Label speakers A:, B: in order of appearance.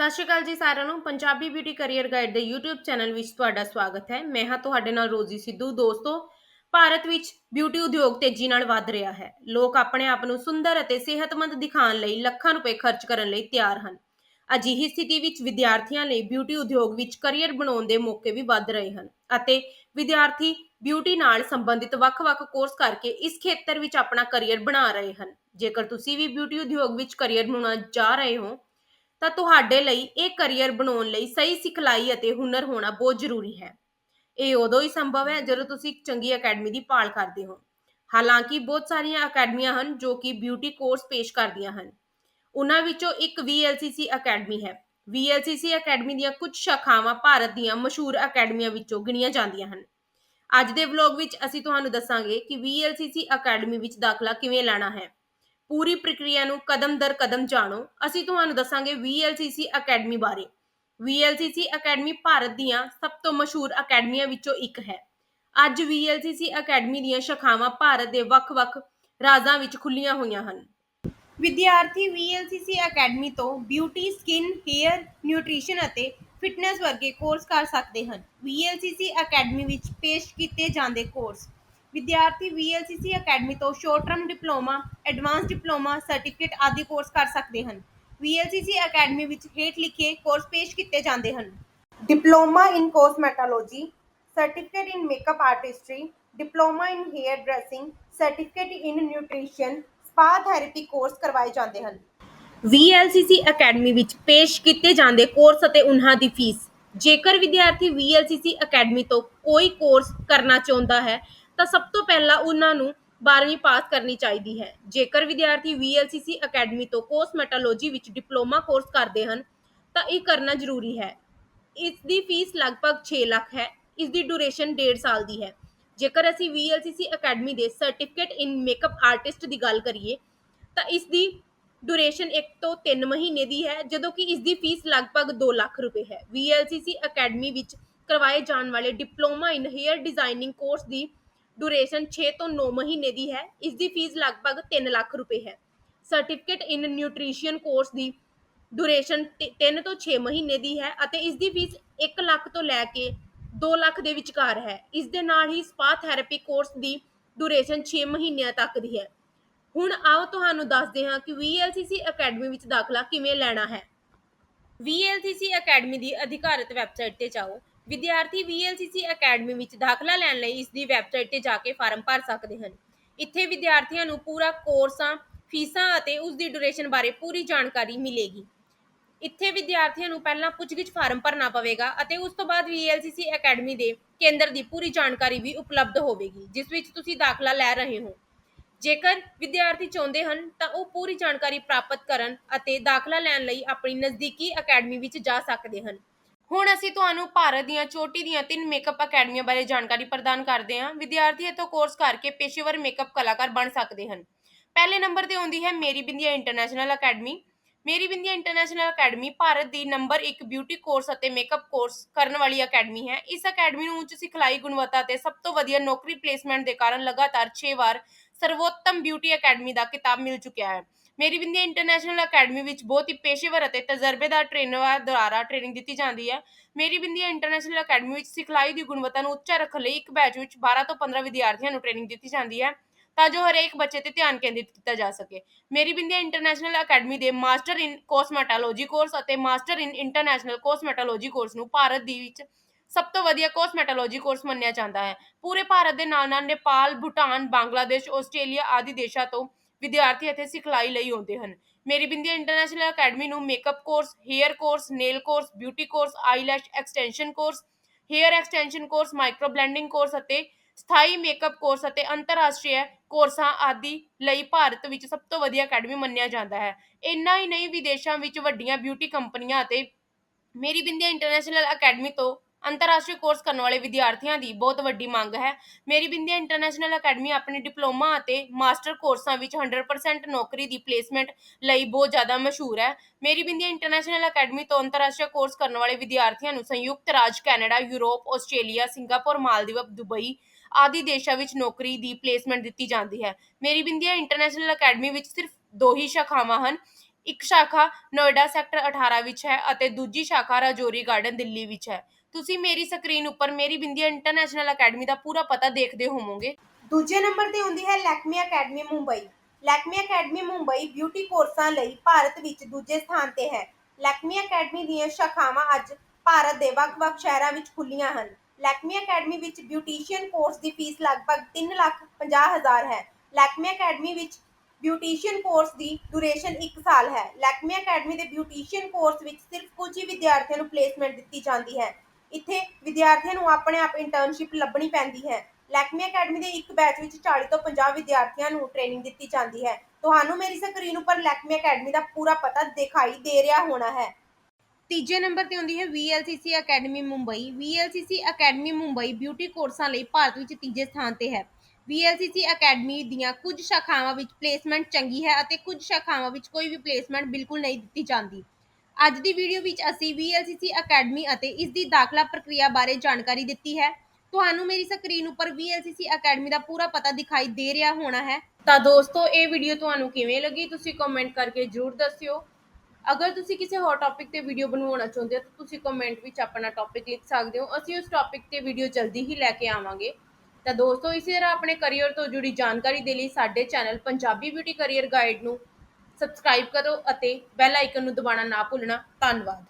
A: ਸਤਿ ਸ਼੍ਰੀ ਅਕਾਲ ਜੀ ਸਾਰਿਆਂ ਨੂੰ। ਪੰਜਾਬੀ ਬਿਊਟੀ ਕੈਰੀਅਰ ਗਾਈਡ ਦੇ YouTube ਚੈਨਲ ਵਿੱਚ ਤੁਹਾਡਾ ਸਵਾਗਤ ਹੈ। ਮੈਂ ਹਾਂ ਤੁਹਾਡੇ ਨਾਲ ਰੋਜ਼ੀ ਸਿੱਧੂ। ਦੋਸਤੋ, ਭਾਰਤ ਵਿੱਚ ਬਿਊਟੀ ਉਦਯੋਗ ਤੇਜ਼ੀ ਨਾਲ ਵਧ ਰਿਹਾ ਹੈ। ਲੋਕ ਆਪਣੇ ਆਪ ਨੂੰ ਸੁੰਦਰ ਅਤੇ ਸਿਹਤਮੰਦ ਦਿਖਾਉਣ ਲਈ ਲੱਖਾਂ ਰੁਪਏ ਖਰਚ ਕਰਨ ਲਈ ਤਿਆਰ ਹਨ। ਅਜਿਹੀ ਸਥਿਤੀ ਵਿੱਚ ਵਿਦਿਆਰਥੀਆਂ ਲਈ ਬਿਊਟੀ ਉਦਯੋਗ ਵਿੱਚ ਕੈਰੀਅਰ ਬਣਾਉਣ ਦੇ ਮੌਕੇ ਵੀ ਵੱਧ ਰਹੇ ਹਨ ਅਤੇ ਵਿਦਿਆਰਥੀ ਬਿਊਟੀ ਨਾਲ ਸੰਬੰਧਿਤ ਵੱਖ-ਵੱਖ ਕੋਰਸ ਕਰਕੇ ਇਸ ਖੇਤਰ ਵਿੱਚ ਆਪਣਾ ਕੈਰੀਅਰ ਬਣਾ ਰਹੇ ਹਨ। ਜੇਕਰ ਤੁਸੀਂ ਵੀ ਬਿਊਟੀ ਉਦਯੋਗ ਵਿੱਚ ਕੈਰੀਅਰ ਬਣਾਉਣਾ ਜਾ ਰਹੇ ਹੋ ਤਾਂ ਤੁਹਾਡੇ ਲਈ ਇਹ ਕੈਰੀਅਰ ਬਣਾਉਣ ਲਈ ਸਹੀ ਸਿਖਲਾਈ ਅਤੇ ਹੁਨਰ ਹੋਣਾ ਬਹੁਤ ਜ਼ਰੂਰੀ ਹੈ। ਇਹ ਉਦੋਂ ਹੀ ਸੰਭਵ ਹੈ ਜਦੋਂ ਤੁਸੀਂ ਇੱਕ ਚੰਗੀ ਅਕੈਡਮੀ ਦੀ ਭਾਲ ਕਰਦੇ ਹੋ। ਹਾਲਾਂਕਿ ਬਹੁਤ ਸਾਰੀਆਂ ਅਕੈਡਮੀਆਂ ਹਨ ਜੋ ਕਿ ਬਿਊਟੀ ਕੋਰਸ ਪੇਸ਼ ਕਰਦੀਆਂ ਹਨ। ਉਹਨਾਂ ਵਿੱਚੋਂ ਇੱਕ VLCC ਅਕੈਡਮੀ ਹੈ। VLCC ਅਕੈਡਮੀ ਦੀਆਂ ਕੁਝ ਸ਼ਾਖਾਵਾਂ ਭਾਰਤ ਦੀਆਂ ਮਸ਼ਹੂਰ ਅਕੈਡਮੀਆਂ ਵਿੱਚੋਂ ਗਿਣੀਆਂ ਜਾਂਦੀਆਂ ਹਨ। ਅੱਜ ਦੇ ਵਲੌਗ ਵਿੱਚ ਅਸੀਂ ਤੁਹਾਨੂੰ ਦੱਸਾਂਗੇ ਕਿ VLCC ਅਕੈਡਮੀ ਵਿੱਚ ਦਾਖਲਾ ਕਿਵੇਂ ਲੈਣਾ ਹੈ। ਪੂਰੀ ਪ੍ਰਕਿਰਿਆ ਨੂੰ ਕਦਮ ਦਰ ਕਦਮ ਜਾਣੋ। ਅਸੀਂ ਤੁਹਾਨੂੰ ਦੱਸਾਂਗੇ VLCC ਅਕੈਡਮੀ ਬਾਰੇ। VLCC ਅਕੈਡਮੀ ਭਾਰਤ ਦੀਆਂ ਸਭ ਤੋਂ ਮਸ਼ਹੂਰ ਅਕੈਡਮੀਆਂ ਵਿੱਚੋਂ ਇੱਕ ਹੈ। ਅੱਜ VLCC ਅਕੈਡਮੀ ਦੀਆਂ ਸ਼ਾਖਾਵਾਂ ਭਾਰਤ ਦੇ ਵੱਖ-ਵੱਖ ਰਾਜਾਂ ਵਿੱਚ ਖੁੱਲੀਆਂ ਹੋਈਆਂ ਹਨ। ਵਿਦਿਆਰਥੀ VLCC ਅਕੈਡਮੀ ਤੋਂ ਬਿਊਟੀ ਸਕਿਨ ਹੇਅਰ ਨਿਊਟ੍ਰੀਸ਼ਨ ਅਤੇ ਫਿਟਨੈਸ ਵਰਗੇ ਕੋਰਸ ਕਰ ਸਕਦੇ ਹਨ। VLCC ਅਕੈਡਮੀ ਵਿੱਚ ਪੇਸ਼ ਕੀਤੇ ਜਾਂਦੇ ਕੋਰਸ ਵਿਦਿਆਰਥੀ VLCC ਅਕੈਡਮੀ ਤੋਂ short term diploma advance diploma certificate ਆਦਿ ਕੋਰਸ ਕਰ ਸਕਦੇ ਹਨ। VLCC ਅਕੈਡਮੀ ਵਿੱਚ ਹੇਠ ਲਿਖੇ ਕੋਰਸ ਪੇਸ਼ ਕੀਤੇ ਜਾਂਦੇ ਹਨ। Diploma in cosmetology certificate in makeup artistry diploma in hair dressing certificate in nutrition spa therapy course ਕਰਵਾਏ ਜਾਂਦੇ ਹਨ। VLCC ਅਕੈਡਮੀ ਵਿੱਚ ਪੇਸ਼ ਕੀਤੇ ਜਾਂਦੇ ਕੋਰਸ ਅਤੇ ਉਹਨਾਂ ਦੀ ਫੀਸ ਜੇਕਰ ਵਿਦਿਆਰਥੀ VLCC ਅਕੈਡਮੀ ਤੋਂ ਕੋਈ ਕੋਰਸ ਕਰਨਾ ਚਾਹੁੰਦਾ ਹੈ ਤਾਂ ਸਭ ਤੋਂ ਪਹਿਲਾਂ ਉਹਨਾਂ ਨੂੰ 12ਵੀਂ ਪਾਸ ਕਰਨੀ ਚਾਹੀਦੀ ਹੈ। ਜੇਕਰ ਵਿਦਿਆਰਥੀ VLCC ਅਕੈਡਮੀ ਤੋਂ ਕੋਸਮੈਟੋਲੋਜੀ ਵਿੱਚ ਡਿਪਲੋਮਾ ਕੋਰਸ ਕਰਦੇ ਹਨ, ਤਾਂ ਇਹ ਕਰਨਾ ਜ਼ਰੂਰੀ ਹੈ। ਇਸ ਦੀ ਫੀਸ ਲਗਭਗ 6 ਲੱਖ ਹੈ। ਇਸ ਦੀ ਡਿਊਰੇਸ਼ਨ 1.5 ਸਾਲ ਦੀ ਹੈ। ਜੇਕਰ ਅਸੀਂ VLCC ਅਕੈਡਮੀ ਦੇ ਸਰਟੀਫਿਕੇਟ ਇਨ ਮੇਕਅਪ ਆਰਟਿਸਟ ਦੀ ਗੱਲ ਕਰੀਏ, ਤਾਂ ਇਸ ਦੀ ਡਿਊਰੇਸ਼ਨ 1 ਤੋਂ 3 ਮਹੀਨੇ ਦੀ ਹੈ, ਜਦੋਂ ਕਿ ਇਸ ਦੀ ਫੀਸ ਲਗਭਗ 2 ਲੱਖ ਰੁਪਏ ਹੈ। VLCC ਅਕੈਡਮੀ ਵਿੱਚ ਕਰਵਾਏ ਜਾਣ ਵਾਲੇ diploma in hair designing course the duration 6 ਤੋਂ 9 ਮਹੀਨੇ ਦੀ ਹੈ। ਇਸ ਦੀ ਫੀਸ ਲਗਭਗ 3 ਲੱਖ ਰੁਪਏ ਹੈ। ਸਰਟੀਫਿਕੇਟ ਇਨ ਨਿਊਟ੍ਰੀਸ਼ਨ ਕੋਰਸ ਦੀ ਡਿਊਰੇਸ਼ਨ 3 ਤੋਂ 6 ਮਹੀਨੇ ਦੀ ਹੈ ਅਤੇ ਇਸ ਦੀ ਫੀਸ 1 ਲੱਖ ਤੋਂ ਲੈ ਕੇ 2 ਲੱਖ ਦੇ ਵਿਚਕਾਰ ਹੈ। ਇਸ ਦੇ ਨਾਲ ਹੀ ਸਪਾ ਥੈਰੇਪੀ ਕੋਰਸ ਦੀ ਡਿਊਰੇਸ਼ਨ 6 ਮਹੀਨਿਆਂ ਤੱਕ ਦੀ ਹੈ। ਹੁਣ ਆਓ ਤੁਹਾਨੂੰ ਦੱਸਦੇ ਹਾਂ ਕਿ VLCC ਅਕੈਡਮੀ ਵਿੱਚ ਦਾਖਲਾ ਕਿਵੇਂ ਲੈਣਾ ਹੈ। VLCC ਅਕੈਡਮੀ ਦੀ ਅਧਿਕਾਰਤ ਵੈਬਸਾਈਟ ਤੇ ਜਾਓ। ਵਿਦਿਆਰਥੀ VLCC ਅਕੈਡਮੀ ਵਿੱਚ ਦਾਖਲਾ ਲੈਣ ਲਈ ਇਸ ਦੀ ਵੈਬਸਾਈਟ ਤੇ ਜਾ ਕੇ ਫਾਰਮ ਭਰ ਸਕਦੇ ਹਨ। ਇੱਥੇ ਵਿਦਿਆਰਥੀਆਂ ਨੂੰ ਪੂਰਾ ਕੋਰਸਾਂ ਫੀਸਾਂ ਅਤੇ ਉਸ ਦੀ ਡਿਊਰੇਸ਼ਨ ਬਾਰੇ ਪੂਰੀ ਜਾਣਕਾਰੀ ਮਿਲੇਗੀ। ਇੱਥੇ ਵਿਦਿਆਰਥੀਆਂ ਨੂੰ ਪਹਿਲਾਂ ਪੁੱਛਗਿੱਛ ਫਾਰਮ ਭਰਨਾ ਪਵੇਗਾ ਅਤੇ ਉਸ ਤੋਂ ਬਾਅਦ VLCC ਅਕੈਡਮੀ ਦੇ ਕੇਂਦਰ ਦੀ ਪੂਰੀ ਜਾਣਕਾਰੀ ਵੀ ਉਪਲਬਧ ਹੋਵੇਗੀ, ਜਿਸ ਵਿੱਚ ਤੁਸੀਂ ਦਾਖਲਾ ਲੈ ਰਹੇ ਹੋ। ਜੇਕਰ ਵਿਦਿਆਰਥੀ ਚਾਹੁੰਦੇ ਹਨ, ਤਾਂ ਉਹ ਪੂਰੀ ਜਾਣਕਾਰੀ ਪ੍ਰਾਪਤ ਕਰਨ ਅਤੇ ਦਾਖਲਾ ਲੈਣ ਲਈ ਆਪਣੀ ਨਜ਼ਦੀਕੀ ਅਕੈਡਮੀ ਵਿੱਚ ਜਾ ਸਕਦੇ ਹਨ। ਹੁਣ ਅਸੀਂ ਤੁਹਾਨੂੰ ਭਾਰਤ ਦੀਆਂ ਚੋਟੀ ਦੀਆਂ ਤਿੰਨ ਮੇਕਅਪ ਅਕੈਡਮੀਆਂ ਬਾਰੇ ਜਾਣਕਾਰੀ ਪ੍ਰਦਾਨ ਕਰਦੇ ਹਾਂ। ਵਿਦਿਆਰਥੀ ਇਥੋਂ ਕੋਰਸ ਕਰਕੇ ਪੇਸ਼ੇਵਰ ਮੇਕਅਪ ਕਲਾਕਾਰ ਬਣ ਸਕਦੇ ਹਨ। ਪਹਿਲੇ ਨੰਬਰ ਤੇ ਆਉਂਦੀ ਹੈ ਮੇਰੀ Bindiya international academy Meri Bindiya international academy Bharat ਦੀ ਨੰਬਰ 1 ਬਿਊਟੀ ਕੋਰਸ ਅਤੇ ਮੇਕਅਪ ਕੋਰਸ ਕਰਨ ਵਾਲੀ ਅਕੈਡਮੀ ਹੈ। ਇਸ ਅਕੈਡਮੀ ਨੂੰ ਉੱਚ ਸਿਖਲਾਈ ਗੁਣਵੱਤਾ ਅਤੇ ਸਭ ਤੋਂ ਵਧੀਆ ਨੌਕਰੀ ਪਲੇਸਮੈਂਟ ਦੇ ਕਾਰਨ ਲਗਾਤਾਰ 6 ਵਾਰ ਸਰਵੋਤਮ ਬਿਊਟੀ ਅਕੈਡਮੀ ਦਾ ਖਿਤਾਬ ਮਿਲ ਚੁੱਕਿਆ ਹੈ। ਮੇਰੀ ਬਿੰਦੀਆਂ ਇੰਟਰਨੈਸ਼ਨਲ ਅਕੈਡਮੀ ਵਿੱਚ ਬਹੁਤ ਹੀ ਪੇਸ਼ੇਵਰ ਅਤੇ ਤਜਰਬੇਦਾਰ ਟ੍ਰੇਨਰਾਂ ਦੁਆਰਾ ਟ੍ਰੇਨਿੰਗ ਦਿੱਤੀ ਜਾਂਦੀ ਹੈ ਮੇਰੀ ਬਿੰਦੀਆਂ ਇੰਟਰਨੈਸ਼ਨਲ ਅਕੈਡਮੀ ਵਿੱਚ ਸਿਖਲਾਈ ਦੀ ਗੁਣਵੱਤਾ ਨੂੰ ਉੱਚਾ ਰੱਖਣ ਲਈ ਇੱਕ ਬੈਚ ਵਿੱਚ 12 ਤੋਂ 15 ਵਿਦਿਆਰਥੀਆਂ ਨੂੰ ਟ੍ਰੇਨਿੰਗ ਦਿੱਤੀ ਜਾਂਦੀ ਹੈ ਤਾਂ ਜੋ ਹਰੇਕ ਬੱਚੇ ਤੇ ਧਿਆਨ ਕੇਂਦਰਿਤ ਕੀਤਾ ਜਾ ਸਕੇ। ਮੇਰੀ ਬਿੰਦੀਆਂ ਇੰਟਰਨੈਸ਼ਨਲ ਅਕੈਡਮੀ ਦੇ ਮਾਸਟਰ ਇਨ ਕੋਸਮੈਟੋਲੋਜੀ ਕੋਰਸ ਅਤੇ master in international cosmetology course ਨੂੰ ਭਾਰਤ ਦੀ ਵਿੱਚ ਸਭ ਤੋਂ ਵਧੀਆ ਕੋਸਮੈਟੋਲੋਜੀ ਕੋਰਸ ਮੰਨਿਆ ਜਾਂਦਾ ਹੈ। ਪੂਰੇ ਭਾਰਤ ਦੇ ਨਾਲ ਨਾਲ ਨੇਪਾਲ, ਭੂਟਾਨ, ਬੰਗਲਾਦੇਸ਼, ਆਸਟ੍ਰੇਲੀਆ ਆਦਿ ਦੇਸ਼ਾਂ ਤੋਂ ਵਿਦਿਆਰਥੀ ਇੱਥੇ ਸਿਖਲਾਈ ਲਈ ਆਉਂਦੇ ਹਨ। ਮੇਰੀ ਬਿੰਦੀਆਂ ਇੰਟਰਨੈਸ਼ਨਲ ਅਕੈਡਮੀ ਨੂੰ makeup course hair course nail course beauty course eyelash extension course hair extension course microblending course ਅਤੇ ਸਥਾਈ ਮੇਕਅਪ ਕੋਰਸ ਅਤੇ ਅੰਤਰਰਾਸ਼ਟਰੀ ਕੋਰਸਾਂ ਆਦਿ ਲਈ ਭਾਰਤ ਵਿੱਚ ਸਭ ਤੋਂ ਵਧੀਆ ਅਕੈਡਮੀ ਮੰਨਿਆ ਜਾਂਦਾ ਹੈ। ਇੰਨਾ ਹੀ ਨਹੀਂ, ਵਿਦੇਸ਼ਾਂ ਵਿੱਚ ਵੱਡੀਆਂ ਬਿਊਟੀ ਕੰਪਨੀਆਂ ਅਤੇ ਮੇਰੀ ਬਿੰਦੀਆਂ ਇੰਟਰਨੈਸ਼ਨਲ ਅਕੈਡਮੀ ਤੋਂ ਅੰਤਰਰਾਸ਼ਟਰੀ ਕੋਰਸ ਕਰਨ ਵਾਲੇ ਵਿਦਿਆਰਥੀਆਂ ਦੀ ਬਹੁਤ ਵੱਡੀ ਮੰਗ ਹੈ। ਮੇਰੀ ਬਿੰਦੀਆਂ ਇੰਟਰਨੈਸ਼ਨਲ ਅਕੈਡਮੀ ਆਪਣੇ ਡਿਪਲੋਮਾ ਅਤੇ ਮਾਸਟਰ ਕੋਰਸਾਂ ਵਿੱਚ 100% ਨੌਕਰੀ ਦੀ ਪਲੇਸਮੈਂਟ ਲਈ ਬਹੁਤ ਜ਼ਿਆਦਾ ਮਸ਼ਹੂਰ ਹੈ। ਮੇਰੀ ਬਿੰਦੀਆਂ ਇੰਟਰਨੈਸ਼ਨਲ ਅਕੈਡਮੀ ਤੋਂ ਅੰਤਰਰਾਸ਼ਟਰੀ ਕੋਰਸ ਕਰਨ ਵਾਲੇ ਵਿਦਿਆਰਥੀਆਂ ਨੂੰ ਸੰਯੁਕਤ ਰਾਜ, Canada, Europe, Australia, Singapore, Maldives, Dubai ਆਦਿ ਦੇਸ਼ਾਂ ਵਿੱਚ ਨੌਕਰੀ ਦੀ ਪਲੇਸਮੈਂਟ ਦਿੱਤੀ ਜਾਂਦੀ ਹੈ। ਮੇਰੀ ਬਿੰਦੀਆਂ ਇੰਟਰਨੈਸ਼ਨਲ ਅਕੈਡਮੀ ਵਿੱਚ ਸਿਰਫ ਦੋ ਹੀ ਸ਼ਾਖਾਵਾਂ ਹਨ। ਇੱਕ ਸ਼ਾਖਾ ਨੋਇਡਾ ਸੈਕਟਰ 18 ਵਿੱਚ ਹੈ ਅਤੇ ਦੂਜੀ ਸ਼ਾਖਾ ਰਾਜੌਰੀ ਗਾਰਡਨ ਦਿੱਲੀ ਵਿੱਚ ਹੈ। ਤੁਸੀਂ ਮੇਰੀ ਸਕਰੀਨ ਉੱਪਰ ਮੇਰੀ ਬਿੰਦੀਆਂ ਇੰਟਰਨੈਸ਼ਨਲ ਅਕੈਡਮੀ ਦਾ ਪੂਰਾ ਪਤਾ ਦੇਖਦੇ ਹੋਵੋਗੇ।
B: ਦੂਜੇ ਨੰਬਰ ਤੇ ਹੁੰਦੀ ਹੈ Lakme academy Mumbai. Lakme academy Mumbai beauty ਕੋਰਸਾਂ ਲਈ ਭਾਰਤ ਵਿੱਚ ਦੂਜੇ ਸਥਾਨ ਤੇ ਹੈ। ਲੈਕਮੀ ਅਕੈਡਮੀ ਦੀਆਂ ਸ਼ਾਖਾਵਾਂ ਅੱਜ ਭਾਰਤ ਦੇ ਵੱਖ-ਵੱਖ ਸ਼ਹਿਰਾਂ ਵਿੱਚ ਖੁੱਲੀਆਂ ਹਨ। ਲੈਕਮੀ ਅਕੈਡਮੀ ਵਿੱਚ ਬਿਊਟੀਸ਼ੀਅਨ ਕੋਰਸ ਦੀ ਫੀਸ ਲਗਭਗ 3 ਲੱਖ 50 ਹਜ਼ਾਰ ਹੈ। ਲੈਕਮੀ ਅਕੈਡਮੀ ਵਿੱਚ ਬਿਊਟੀਸ਼ੀਅਨ ਕੋਰਸ ਦੀ ਡਿਊਰੇਸ਼ਨ 1 ਸਾਲ ਹੈ। ਲੈਕਮੀ ਅਕੈਡਮੀ ਦੇ ਬਿਊਟੀਸ਼ੀਅਨ ਕੋਰਸ ਵਿੱਚ ਸਿਰਫ ਕੁਝ ਹੀ ਵਿਦਿਆਰਥੀਆਂ ਨੂੰ ਪਲੇਸਮੈਂਟ ਦਿੱਤੀ ਜਾਂਦੀ ਹੈ। ਇੱਥੇ ਵਿਦਿਆਰਥੀਆਂ ਨੂੰ ਆਪਣੇ ਆਪ ਇੰਟਰਨਸ਼ਿਪ ਲੱਭਣੀ ਪੈਂਦੀ ਹੈ। ਲੈਕਮੀ ਅਕੈਡਮੀ ਦੇ ਇੱਕ ਬੈਚ ਵਿੱਚ 40 ਤੋਂ 50 ਵਿਦਿਆਰਥੀਆਂ ਨੂੰ ਟ੍ਰੇਨਿੰਗ ਦਿੱਤੀ ਜਾਂਦੀ ਹੈ। ਤੁਹਾਨੂੰ ਮੇਰੀ ਸਕਰੀਨ ਉੱਪਰ ਲੈਕਮੀ ਅਕੈਡਮੀ ਦਾ ਪੂਰਾ ਪਤਾ ਦਿਖਾਈ ਦੇ ਰਿਹਾ ਹੋਣਾ ਹੈ।
A: ਤੀਜੇ ਨੰਬਰ ਤੇ ਆਉਂਦੀ ਹੈ VLCC academy Mumbai VLCC academy Mumbai beauty ਕੋਰਸਾਂ ਲਈ ਭਾਰਤ ਵਿੱਚ ਤੀਜੇ ਸਥਾਨ ਤੇ ਹੈ। VLCC ਅਕੈਡਮੀ ਦੀਆਂ ਕੁਝ ਸ਼ਾਖਾਵਾਂ ਵਿੱਚ ਪਲੇਸਮੈਂਟ ਚੰਗੀ ਹੈ ਅਤੇ ਕੁਝ ਸ਼ਾਖਾਵਾਂ ਵਿੱਚ ਕੋਈ ਵੀ ਪਲੇਸਮੈਂਟ ਬਿਲਕੁਲ ਨਹੀਂ ਦਿੱਤੀ ਜਾਂਦੀ। ਅੱਜ ਦੀ ਵੀਡੀਓ ਵਿੱਚ ਅਸੀਂ VLCC ਅਕੈਡਮੀ ਅਤੇ ਇਸ ਦੀ ਦਾਖਲਾ ਪ੍ਰਕਿਰਿਆ ਬਾਰੇ ਜਾਣਕਾਰੀ ਦਿੱਤੀ ਹੈ। ਤੁਹਾਨੂੰ ਮੇਰੀ ਸਕਰੀਨ ਉੱਪਰ VLCC ਅਕੈਡਮੀ ਦਾ ਪੂਰਾ ਪਤਾ ਦਿਖਾਈ ਦੇ ਰਿਹਾ ਹੋਣਾ ਹੈ। ਤਾਂ ਦੋਸਤੋ, ਇਹ ਵੀਡੀਓ ਤੁਹਾਨੂੰ ਕਿਵੇਂ ਲੱਗੀ ਤੁਸੀਂ ਕਮੈਂਟ ਕਰਕੇ ਜਰੂਰ ਦੱਸਿਓ। ਅਗਰ ਤੁਸੀਂ ਕਿਸੇ ਹੋਰ ਟੌਪਿਕ ਤੇ ਵੀਡੀਓ ਬਣਵਾਉਣਾ ਚਾਹੁੰਦੇ ਹੋ ਤਾਂ ਤੁਸੀਂ ਕਮੈਂਟ ਵਿੱਚ ਆਪਣਾ ਟੌਪਿਕ ਲਿਖ ਸਕਦੇ ਹੋ। ਅਸੀਂ ਉਸ ਟੌਪਿਕ ਤੇ ਵੀਡੀਓ ਜਲਦੀ ਹੀ ਲੈ ਕੇ ਆਵਾਂਗੇ। ਤਾਂ ਦੋਸਤੋ, ਇਸੇ ਤਰ੍ਹਾਂ ਆਪਣੇ ਕੈਰੀਅਰ ਤੋਂ ਜੁੜੀ ਜਾਣਕਾਰੀ ਦੇ ਲਈ ਸਾਡੇ channel Punjabi beauty career guide ਨੂੰ ਸਬਸਕ੍ਰਾਈਬ ਕਰੋ ਅਤੇ ਬੈਲ ਆਈਕਨ ਨੂੰ ਦਬਾਉਣਾ ਨਾ ਭੁੱਲਣਾ। ਧੰਨਵਾਦ।